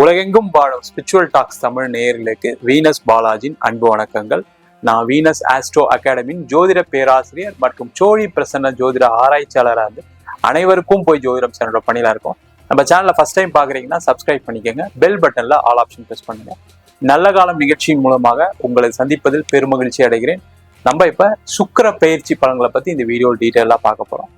உலகெங்கும் வாழும் spiritual tax Tamil நேயர்களுக்கு வீனஸ் பாலாஜின் அன்பு வணக்கங்கள். நான் வீனஸ் ஆஸ்ட்ரோ அகாடமியின் ஜோதிட பேராசிரியர் மற்றும் சோழி பிரசன்ன ஜோதிட ஆராய்ச்சியாளராக இருந்து அனைவருக்கும் போய் ஜோதிடம் சேனலோட பணியில இருக்கும். நம்ம சேனலை ஃபர்ஸ்ட் டைம் பார்க்குறீங்கன்னா சப்ஸ்கிரைப் பண்ணிக்கோங்க. பெல் பட்டனில் ஆல் ஆப்ஷன் ப்ரெஸ் பண்ணுங்க. நல்ல காலம் நிகழ்ச்சியின் மூலமாக உங்களை சந்திப்பதில் பெருமகிழ்ச்சி அடைகிறேன். நம்ம இப்போ சுக்கிர பயிற்சி பலன்களை பற்றி இந்த வீடியோ டீட்டெயிலாக பார்க்க போகிறோம்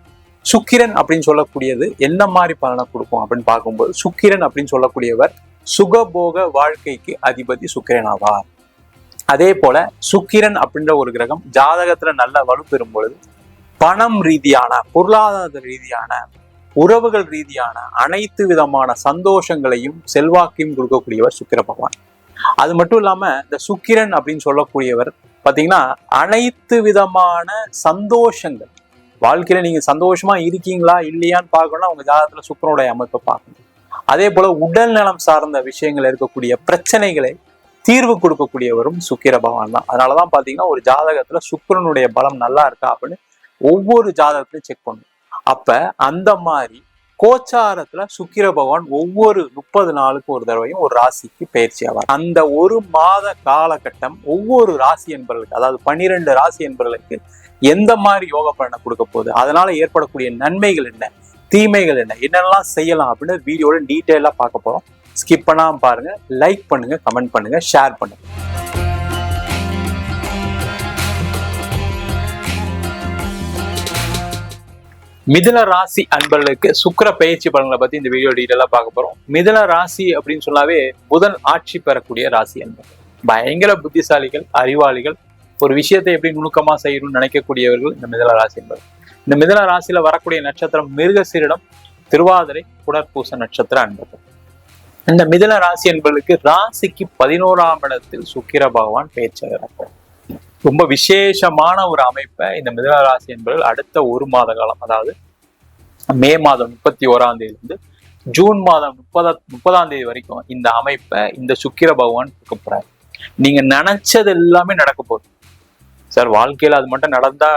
சுக்கிரன் அப்படின்னு சொல்லக்கூடியது என்ன மாதிரி பலனை கொடுக்கும் அப்படின்னு பார்க்கும்போது சுக்கிரன் அப்படின்னு சொல்லக்கூடியவர் சுகபோக வாழ்க்கைக்கு அதிபதி சுக்கிரன் ஆவார். அதே போல சுக்கிரன் அப்படின்ற ஒரு கிரகம் ஜாதகத்துல நல்ல வலு பெறும் பொழுது பணம் ரீதியான பொருளாதார ரீதியான உறவுகள் ரீதியான அனைத்து விதமான சந்தோஷங்களையும் செல்வாக்கையும் கொடுக்கக்கூடியவர் சுக்கிர பகவான். அது மட்டும் இல்லாம இந்த சுக்கிரன் அப்படின்னு சொல்லக்கூடியவர் பாத்தீங்கன்னா அனைத்து விதமான சந்தோஷங்கள். வாழ்க்கையில நீங்க சந்தோஷமா இருக்கீங்களா இல்லையான்னு பார்க்கணும்னா உங்க ஜாதகத்துல சுக்கரனுடைய அமைப்பை பார்க்கணும். அதே போல உடல் நலம் சார்ந்த விஷயங்கள் இருக்கக்கூடிய பிரச்சனைகளை தீர்வு கொடுக்கக்கூடியவரும் சுக்கிர பகவான் தான். அதனாலதான் பாத்தீங்கன்னா ஒரு ஜாதகத்துல சுக்கிரனுடைய பலம் நல்லா இருக்கா அப்படின்னு ஒவ்வொரு ஜாதகத்திலையும் செக் பண்ணும். அப்ப அந்த மாதிரி கோச்சாரத்துல சுக்கிர பகவான் ஒவ்வொரு முப்பது நாளுக்கு ஒரு தடவையும் ஒரு ராசிக்கு பயிற்சி ஆவார். அந்த ஒரு மாத காலகட்டம் ஒவ்வொரு ராசி என்பவர்களுக்கு அதாவது பன்னிரெண்டு ராசி என்பவர்களுக்கு எந்த மாதிரி யோக பலனை கொடுக்க போகுது? அதனால ஏற்படக்கூடிய நன்மைகள் என்ன? தீமைகள் என்ன? என்னென்னலாம் செய்யலாம் அப்படின்னு வீடியோட டீட்டெயிலாக பார்க்க போறோம். ஸ்கிப் பண்ணாமல் பாருங்க லைக் பண்ணுங்க கமெண்ட் பண்ணுங்க ஷேர் பண்ணுங்க. மிதுன ராசி அன்பர்களுக்கு சுக்கிர பயிற்சி பலன்களை பத்தி இந்த வீடியோ டீட்டெயிலாக பார்க்க போறோம். மிதுன ராசி அப்படின்னு சொன்னாவே புதன் ஆட்சி பெறக்கூடிய ராசி அன்பர் பயங்கர புத்திசாலிகள் அறிவாளிகள். ஒரு விஷயத்தை எப்படி நுணுக்கமா செய்யணும்னு நினைக்கக்கூடியவர்கள் இந்த மிதுன ராசி என்பது இந்த மிதன ராசியில வரக்கூடிய நட்சத்திரம் மிருகசீரிடம் திருவாதிரை புனர்பூச நட்சத்திர அன்பர்கள். இந்த மிதுன ராசி என்பவர்களுக்கு ராசிக்கு பதினோராம் இடத்தில் சுக்கிர பகவான் பேச்சாகிறார் ரொம்ப விசேஷமான ஒரு அமைப்பை இந்த மிதன ராசி என்பவர்கள் அடுத்த ஒரு மாத காலம் அதாவது மே மாதம் முப்பத்தி ஓராம் தேதியிலிருந்து ஜூன் மாதம் முப்பதா முப்பதாம் தேதி வரைக்கும் இந்த அமைப்பை இந்த சுக்கிர பகவான் கொடுக்க போறாரு. நீங்க நினைச்சது எல்லாமே நடக்க போகுது. சார் வாழ்க்கையில அது மட்டும் நடந்தா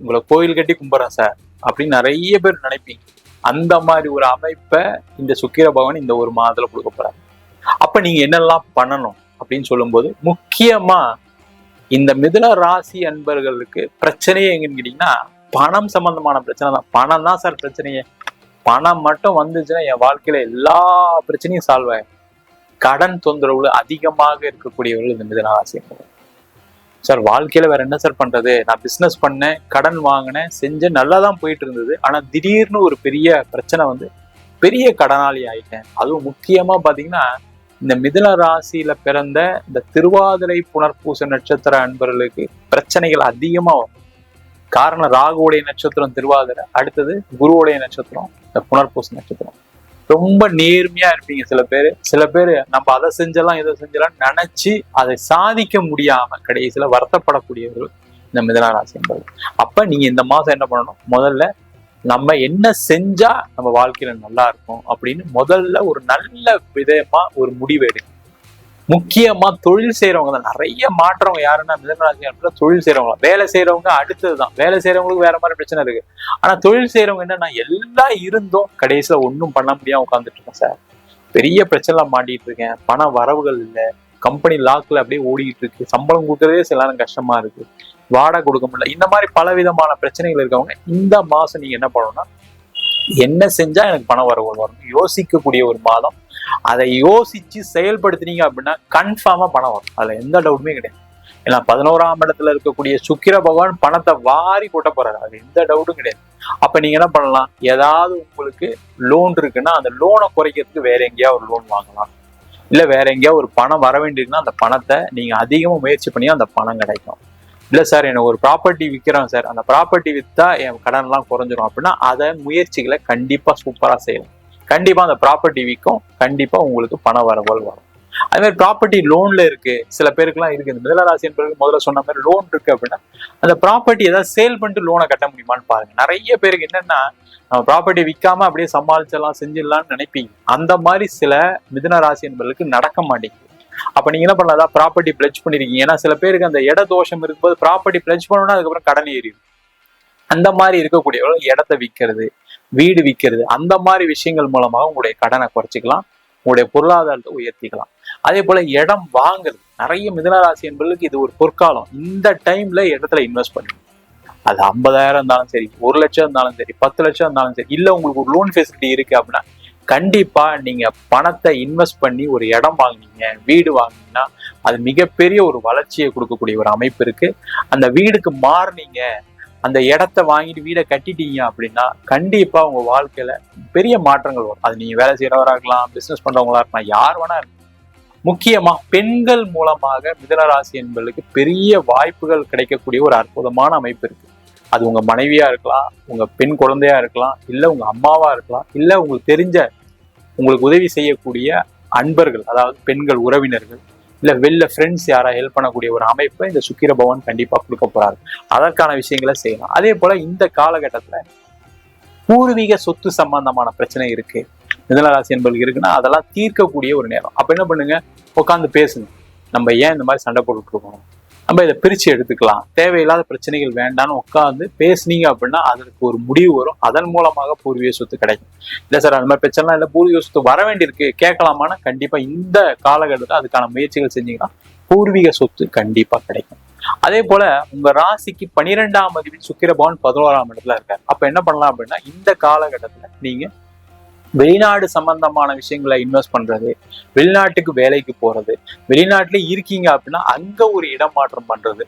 உங்களை கோயில் கட்டி கும்பிட்றேன் சார் அப்படின்னு நிறைய பேர் நினைப்பீங்க. அந்த மாதிரி ஒரு அமைப்பை இந்த சுக்கிர பகவான் இந்த ஒரு மாதத்துல கொடுக்க போறாரு. அப்ப நீங்க என்னெல்லாம் பண்ணணும் அப்படின்னு சொல்லும்போது முக்கியமா இந்த மிதுன ராசி அன்பர்களுக்கு பிரச்சனையே எங்கன்னு கேட்டீங்கன்னா பணம் சம்பந்தமான பிரச்சனை தான். பணம் தான் சார் பிரச்சனையே. பணம் மட்டும் வந்துச்சுன்னா என் வாழ்க்கையில எல்லா பிரச்சனையும் சால்வ் ஆகும் கடன் தொந்தரவுல அதிகமாக இருக்கக்கூடியவர்கள் இந்த மிதுன ராசி அன்பர்கள். சார் வாழ்க்கையில வேற என்ன சார் பண்றது? நான் பிசினஸ் பண்ணேன் கடன் வாங்கினேன் செஞ்சேன் நல்லா தான் போயிட்டு இருந்தது ஆனா திடீர்னு ஒரு பெரிய பிரச்சனை வந்து பெரிய கடனாளி ஆயிட்டேன். அதுவும் முக்கியமா பாத்தீங்கன்னா இந்த மிதுன ராசியில பிறந்த இந்த திருவாதிரை புனர்பூச நட்சத்திர அன்பர்களுக்கு பிரச்சனைகள் அதிகமா வரும். காரணம் ராகுவுடைய நட்சத்திரம் திருவாதிரை அடுத்தது குருவுடைய நட்சத்திரம் இந்த புனர்பூச நட்சத்திரம். ரொம்ப நேர்மையா இருப்பீங்க சில பேர். சில பேர் நம்ம அதை செஞ்சலாம் இதை செஞ்சலாம் நினைச்சு அதை சாதிக்க முடியாம கடைசியில வருத்தப்படக்கூடியவர்கள் இந்த மிதன ராசி என்பது அப்ப நீங்க இந்த மாசம் என்ன பண்ணணும்? முதல்ல நம்ம என்ன செஞ்சா நம்ம வாழ்க்கையில நல்லா இருக்கும் அப்படின்னு முதல்ல ஒரு நல்ல விதமா ஒரு முடிவு எடுக்கணும். முக்கியமா தொழில் செய்யறவங்க தான். நிறைய மாற்றவங்க யாருன்னா மிதனராசி தொழில் செய்யறவங்க வேலை செய்யறவங்க அடுத்ததுதான். வேலை செய்யறவங்களுக்கு வேற மாதிரி பிரச்சனை இருக்கு. ஆனா தொழில் செய்யறவங்க என்னன்னா எல்லாம் இருந்தும் கடைசியில ஒன்றும் பண்ண முடியாம உட்காந்துட்டு இருக்கேன் சார். பெரிய பிரச்சனை மாட்டிட்டு இருக்கேன். பண வரவுகள் இல்லை. கம்பெனி லாக்ல அப்படியே ஓடிட்டு இருக்கு. சம்பளம் கொடுக்கறதே சில நேரம் கஷ்டமா இருக்கு. வாடகை கொடுக்க முடியல. இந்த மாதிரி பல விதமான பிரச்சனைகள் இருக்கவங்க இந்த மாசம் நீங்க என்ன பண்ணணும்னா என்ன செஞ்சா எனக்கு பண வரவுகள் வரும் யோசிக்கக்கூடிய ஒரு மாதம் அதை யோசிச்சு செயல்படுத்துனீங்க அப்படின்னா கன்ஃபார்மா பணம் வரும். அதுல எந்த டவுட்டுமே கிடையாது. ஏன்னா பதினோராம் இடத்துல இருக்கக்கூடிய சுக்கிர பகவான் பணத்தை வாரி கொட்ட போறாரு. அது எந்த டவுட்டும் கிடையாது. அப்ப நீங்க என்ன பண்ணலாம்? ஏதாவது உங்களுக்கு லோன் இருக்குன்னா அந்த லோனை குறைக்கிறதுக்கு வேற எங்கேயா ஒரு லோன் வாங்கலாம். இல்ல வேற எங்கேயா ஒரு பணம் வர வேண்டியிருக்குன்னா அந்த பணத்தை நீங்க அதிகமா முயற்சி பண்ணி அந்த பணம் கிடைக்கும். இல்ல சார் எனக்கு ஒரு ப்ராப்பர்ட்டி விற்கிறேன் சார் அந்த ப்ராப்பர்ட்டி வித்தா என் கடன் எல்லாம் குறைஞ்சிரும் அப்படின்னா அதை முயற்சிகளை கண்டிப்பா சூப்பரா செய்யலாம். கண்டிப்பா அந்த ப்ராப்பர்ட்டி விற்கும் கண்டிப்பா உங்களுக்கு பண வரவுகள் வரும். அதே மாதிரி ப்ராப்பர்ட்டி லோன்ல இருக்கு. சில பேருக்குலாம் இருக்கு. இந்த மிதனராசி என்பது முதல்ல சொன்ன மாதிரி லோன் இருக்கு அப்படின்னா அந்த ப்ராப்பர்ட்டி ஏதாவது சேல் பண்ணிட்டு லோனை கட்ட முடியுமான்னு பாருங்க. நிறைய பேருக்கு என்னன்னா நம்ம ப்ராப்பர்ட்டி விற்காம அப்படியே சமாளிச்சிடலாம் செஞ்சிடலாம்னு நினைப்பீங்க. அந்த மாதிரி சில மிதன ராசி என்பதற்கு நடக்க மாட்டேங்குது. அப்ப நீங்க என்ன பண்ணலாம்? ப்ராப்பர்ட்டி பிளட்ஜ் பண்ணிருக்கீங்க. ஏன்னா சில பேருக்கு அந்த இட தோஷம் இருக்கும்போது ப்ராப்பர்ட்டி பிளட்ஜ் பண்ணணும்னா அதுக்கப்புறம் கடன் ஏறிடும். அந்த மாதிரி இருக்கக்கூடியவர்கள் இடத்த விற்கிறது. வீடு விற்கிறது அந்த மாதிரி விஷயங்கள் மூலமாக உங்களுடைய கடனை குறைச்சிக்கலாம் உங்களுடைய பொருளாதாரத்தை உயர்த்திக்கலாம். அதே போல இடம் வாங்குறது நிறைய மிதனராசி என்பதுக்கு இது ஒரு பொற்காலம். இந்த டைம்ல இடத்துல இன்வெஸ்ட் பண்ணுங்க அது ஐம்பதாயிரம் இருந்தாலும் சரி ஒரு லட்சம் இருந்தாலும் சரி பத்து லட்சம் இருந்தாலும் சரி இல்லை உங்களுக்கு ஒரு லோன் ஃபெசிலிட்டி இருக்கு அப்படின்னா கண்டிப்பா நீங்க பணத்தை இன்வெஸ்ட் பண்ணி ஒரு இடம் வாங்குனீங்க வீடு வாங்குனீங்கன்னா அது மிகப்பெரிய ஒரு வளர்ச்சியை கொடுக்கக்கூடிய ஒரு அமைப்பு இருக்கு. அந்த வீடுக்கு மாறுனீங்க அந்த இடத்த வாங்கிட்டு வீடை கட்டிட்டீங்க அப்படின்னா கண்டிப்பா உங்க வாழ்க்கையில பெரிய மாற்றங்கள் வரும். அது நீங்க வேலை செய்யறவரா இருக்கலாம் பிசினஸ் பண்றவங்களா இருக்கலாம் யார் வேணா இருக்கலாம். முக்கியமா பெண்கள் மூலமாக மிதனராசி என்பதற்கு பெரிய வாய்ப்புகள் கிடைக்கக்கூடிய ஒரு அற்புதமான அமைப்பு இருக்கு. அது உங்க மனைவியா இருக்கலாம் உங்க பெண் குழந்தையா இருக்கலாம் இல்ல உங்க அம்மாவா இருக்கலாம் இல்ல உங்களுக்கு தெரிஞ்ச உங்களுக்கு உதவி செய்யக்கூடிய அன்பர்கள் அதாவது பெண்கள் உறவினர்கள் இல்ல வெளில ஃப்ரெண்ட்ஸ் யாரா ஹெல்ப் பண்ணக்கூடிய ஒரு அமைப்பை இந்த சுக்கிர பவன் கண்டிப்பா கொடுக்க போறாரு. அதற்கான விஷயங்களை செய்யலாம். அதே போல இந்த காலகட்டத்துல பூர்வீக சொத்து சம்பந்தமான பிரச்சனை இருக்கு. மிதனராசி என்பது இருக்குன்னா அதெல்லாம் தீர்க்கக்கூடிய ஒரு நேரம். அப்ப என்ன பண்ணுங்க? உட்காந்து பேசுங்க. நம்ம ஏன் இந்த மாதிரி சண்டை போட்டுட்டு இருக்கணும் நம்ம இதை பிரிச்சு எடுத்துக்கலாம். தேவையில்லாத பிரச்சனைகள் வேண்டாம்னு உட்காந்து பேசுனீங்க அப்படின்னா அதற்கு ஒரு முடிவு வரும். அதன் மூலமாக பூர்வீக சொத்து கிடைக்கும். இல்லை சார் அந்த மாதிரி பிரச்சனை இல்லை. பூர்வீக சொத்து வர வேண்டியிருக்கு. கேட்கலாமான்னா கண்டிப்பா இந்த காலகட்டத்தில் அதுக்கான முயற்சிகள் செஞ்சீங்கன்னா பூர்வீக சொத்து கண்டிப்பா கிடைக்கும். அதே போல உங்க ராசிக்கு பனிரெண்டாம் அதிபதி சுக்கிரபவன் பதினோராம் இடத்துல இருக்காரு. அப்ப என்ன பண்ணலாம் அப்படின்னா இந்த காலகட்டத்துல நீங்க வெளிநாடு சம்பந்தமான விஷயங்களை இன்வெஸ்ட் பண்றது வெளிநாட்டுக்கு வேலைக்கு போறது வெளிநாட்டுல இருக்கீங்க அப்படின்னா அங்க ஒரு இடம் மாற்றம் பண்றது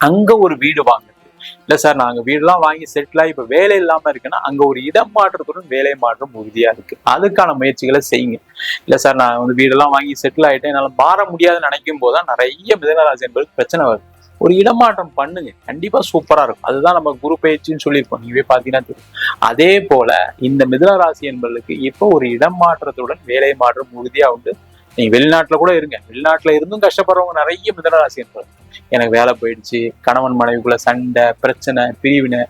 அங்க ஒரு வீடு வாங்குறது. இல்ல சார் நாங்க வீடுலாம் வாங்கி செட்டில் ஆகி இப்ப வேலை இல்லாம இருக்குன்னா அங்க ஒரு இடம் மாற்றத்துடன் வேலை மாற்றம் உறுதியா இருக்கு. அதுக்கான முயற்சிகளை செய்யுங்க. இல்ல சார் நான் வந்து வீடெல்லாம் வாங்கி செட்டில் ஆயிட்டேன் என்னால மாற முடியாதுன்னு நினைக்கும் போதுதான் நிறைய மிதனராசி என்பது பிரச்சனை வருது. ஒரு இடமாற்றம் பண்ணுங்க. கண்டிப்பா சூப்பரா இருக்கும். அதுதான் நம்ம குரு பயிற்சின்னு சொல்லியிருப்போம் நீங்க பாத்தீங்கன்னா தெரியும். அதே போல இந்த மிதுன ராசி என்பதற்கு இப்போ ஒரு இடம் மாற்றத்துடன் வேலை மாற்றம் உறுதியா உண்டு. நீங்க வெளிநாட்டுல கூட இருங்க. வெளிநாட்டுல இருந்தும் கஷ்டப்படுறவங்க நிறைய மிதன ராசி என்பது எனக்கு வேலை போயிடுச்சு. கணவன் மனைவிக்குள்ள சண்டை பிரச்சனை பிரிவினை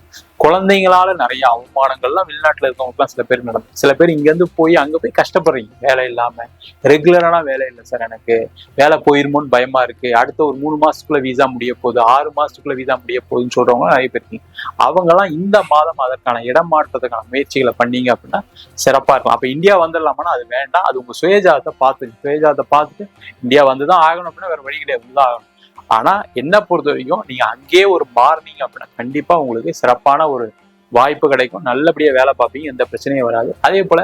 குழந்தைங்களால நிறைய அவமானங்கள்லாம் வெளிநாட்டுல இருக்கவங்களுக்குலாம் சில பேர் நடக்கும். சில பேர் இங்கேருந்து போய் அங்க போய் கஷ்டப்படுறீங்க. வேலை இல்லாம. ரெகுலரான வேலை இல்லை சார் எனக்கு. வேலை போயிருமோன்னு பயமா இருக்கு. அடுத்த ஒரு மூணு மாசத்துக்குள்ள வீசா முடிய போகுது. ஆறு மாசத்துக்குள்ள வீசா முடிய போகுதுன்னு சொல்றவங்க நிறைய பேர் இருக்கீங்க. அவங்கெல்லாம் இந்த மாதம் அதற்கான இடம் மாற்றத்துக்கான முயற்சிகளை பண்ணீங்க அப்படின்னா சிறப்பா இருக்கும். அப்ப இந்தியா வந்துடலாமான்னா அது வேண்டாம். அது உங்க சுயஜாதத்தை பார்த்து சுயஜாதத்தை பார்த்துட்டு இந்தியா வந்துதான் ஆகணும் அப்படின்னா வேற வழி கிடையாது. ஆகணும். ஆனா என்ன பொறுத்த வரைக்கும் நீங்க அங்கேயே ஒரு மார்னிங் அப்படின்னா கண்டிப்பா உங்களுக்கு சிறப்பான ஒரு வாய்ப்பு கிடைக்கும். நல்லபடியா வேலை பார்ப்பீங்க எந்த பிரச்சனையும் வராது. அதே போல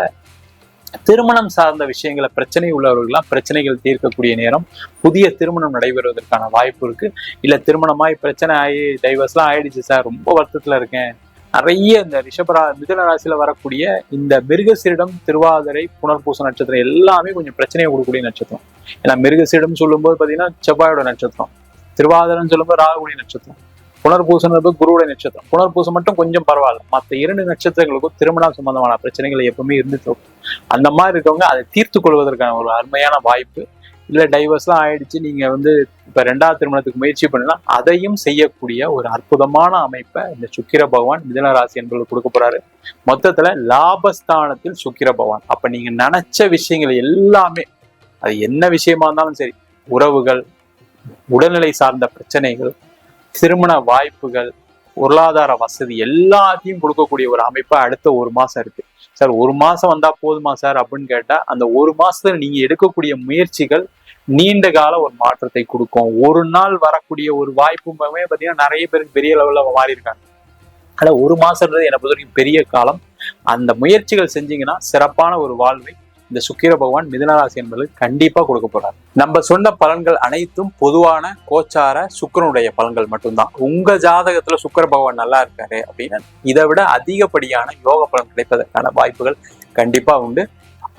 திருமணம் சார்ந்த விஷயங்களை பிரச்சனை உள்ளவர்கள்லாம் பிரச்சனைகள் தீர்க்கக்கூடிய நேரம் புதிய திருமணம் நடைபெறுவதற்கான வாய்ப்பு இருக்கு. இல்ல திருமணமாய் பிரச்சனை ஆகி டைவர்ஸ்லாம் ஆயிடுச்சு சார் ரொம்ப வருத்தத்துல இருக்கேன். நிறைய இந்த ரிஷபரா மிதுன ராசியில வரக்கூடிய இந்த மிருகசீரிடம் திருவாதிரை புனர்பூச நட்சத்திரம் எல்லாமே கொஞ்சம் பிரச்சனையை கொடுக்கக்கூடிய நட்சத்திரம். ஏன்னா மிருகசீரிடம் சொல்லும்போது பாத்தீங்கன்னா செவ்வாயோட நட்சத்திரம். திருவாதிரன்னு சொல்லும்போது ராகுடைய நட்சத்திரம். புனர்பூசம் குருவுடைய நட்சத்திரம். புனர்பூசம் மட்டும் கொஞ்சம் பரவாயில்ல. மற்ற இரண்டு நட்சத்திரங்களுக்கும் திருமணம் சம்பந்தமான பிரச்சனைகள் எப்பவுமே இருந்துட்டு இருக்கும். அந்த மாதிரி இருக்கவங்க அதை தீர்த்து கொள்வதற்கான ஒரு அருமையான வாய்ப்பு. இல்லை டைவர்ஸ்லாம் ஆயிடுச்சு. நீங்கள் வந்து இப்போ ரெண்டாவது திருமணத்துக்கு முயற்சி பண்ணலாம் அதையும் செய்யக்கூடிய ஒரு அற்புதமான அமைப்பை இந்த சுக்கிர பகவான் மிதன ராசி என்பது கொடுக்க போறாரு. மொத்தத்தில் லாபஸ்தானத்தில் சுக்கிர பகவான். அப்போ நீங்கள் நினச்ச விஷயங்கள் எல்லாமே அது என்ன விஷயமா இருந்தாலும் சரி உறவுகள் உடல்நிலை சார்ந்த பிரச்சனைகள் திருமண வாய்ப்புகள் பொருளாதார வசதி எல்லாத்தையும் கொடுக்கக்கூடிய ஒரு அமைப்பா அடுத்த ஒரு மாசம் இருக்கு. சார் ஒரு மாசம் வந்தா போதுமா சார் அப்படின்னு கேட்டா அந்த ஒரு மாசத்துல நீங்க எடுக்கக்கூடிய முயற்சிகள் நீண்ட கால ஒரு மாற்றத்தை கொடுக்கும். ஒரு நாள் வரக்கூடிய ஒரு வாய்ப்புமே பாத்தீங்கன்னா நிறைய பேருக்கு பெரிய லெவல்ல மாறி இருக்காங்க. ஆனா ஒரு மாசம்ன்றது என்னை பொறுத்த வரைக்கும் பெரிய காலம். அந்த முயற்சிகள் செஞ்சீங்கன்னா சிறப்பான ஒரு வாழ்வை இந்த சுக்கிர பகவான் மிதுனராசி என்பது கண்டிப்பா கொடுக்க போறாரு. நம்ம சொன்ன பலன்கள் அனைத்தும் பொதுவான கோச்சார சுக்கரனுடைய பலன்கள் மட்டும்தான். உங்க ஜாதகத்துல சுக்கர பகவான் நல்லா இருக்காரு அப்படின்னா இதை விட அதிகப்படியான யோக பலன் கிடைப்பதற்கான வாய்ப்புகள் கண்டிப்பா உண்டு.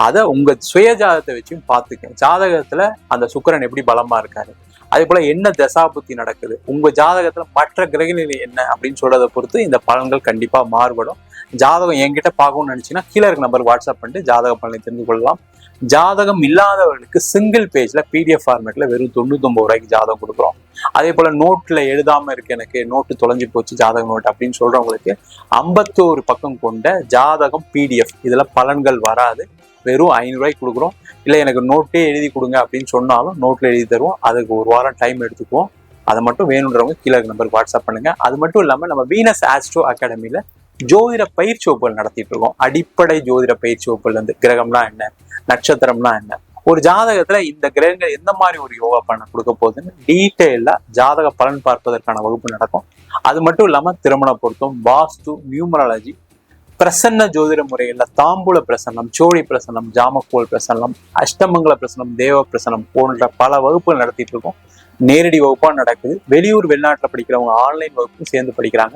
அதை உங்க சுய ஜாதகத்தை வச்சும் பார்த்துக்க ஜாதகத்துல அந்த சுக்கரன் எப்படி பலமா இருக்காரு? அதே போல என்ன தசாபுத்தி நடக்குது? உங்க ஜாதகத்துல மற்ற கிரகநிலை என்ன அப்படின்னு சொல்றதை பொறுத்து இந்த பலன்கள் கண்டிப்பா மாறுபடும். ஜாதகம் என்கிட்ட பார்க்கணும்னு நினச்சிங்கன்னா கீழே இருக்க நம்பர் வாட்ஸ்அப் பண்ணிட்டு ஜாதக பலனை தெரிந்து கொள்ளலாம். ஜாதகம் இல்லாதவர்களுக்கு சிங்கிள் பேஜ்ல பிடிஎஃப் ஃபார்மேட்ல வெறும் தொண்ணூத்தொம்பது ரூபாய்க்கு ஜாதகம் கொடுக்குறோம். அதே போல நோட்ல எழுதாம இருக்கு எனக்கு நோட்டு தொலைஞ்சு போச்சு ஜாதகம் நோட் அப்படின்னு சொல்றவங்களுக்கு ஐம்பத்தோரு பக்கம் கொண்ட ஜாதகம் பிடிஎஃப் இதுல பலன்கள் வராது. வெறும் ஐநூறுரூவாய்க்கு கொடுக்குறோம். இல்லை எனக்கு நோட்டே எழுதி கொடுங்க அப்படின்னு சொன்னாலும் நோட்டில் எழுதி தருவோம். அதுக்கு ஒரு வாரம் டைம் எடுத்துக்குவோம். அதை மட்டும் வேணுன்றவங்க கீழே நம்பருக்கு வாட்ஸ்அப் பண்ணுங்க. அது மட்டும் இல்லாமல் நம்ம வீனஸ் ஆஸ்ட்ரோ அகாடமியில் ஜோதிட பயிற்சி வகுப்புகள் நடத்திட்டு இருக்கோம். அடிப்படை ஜோதிட பயிற்சி வகுப்புல இருந்து கிரகம்னா என்ன? நட்சத்திரம்னா என்ன? ஒரு ஜாதகத்துல இந்த கிரகங்கள் எந்த மாதிரி ஒரு யோகா பண்ண கொடுக்க போகுதுன்னு டீட்டெயிலா ஜாதக பலன் பார்ப்பதற்கான வகுப்பு நடக்கும். அது மட்டும் இல்லாம திருமண பொருத்தம் வாஸ்து நியூமராலஜி பிரசன்ன ஜோதிட முறையில் தாம்பூல பிரசன்னம் சோழி பிரசன்னம் ஜாமக்கோல் பிரசன்னம் அஷ்டமங்கல பிரசன்னம் தேவ பிரசன்னம் போன்ற பல வகுப்புகள் நடத்திட்டு இருக்கோம். நேரடி வகுப்பா நடக்குது. வெளியூர் வெளிநாட்டுல படிக்கிறவங்க ஆன்லைன் வகுப்பும் சேர்ந்து படிக்கிறாங்க.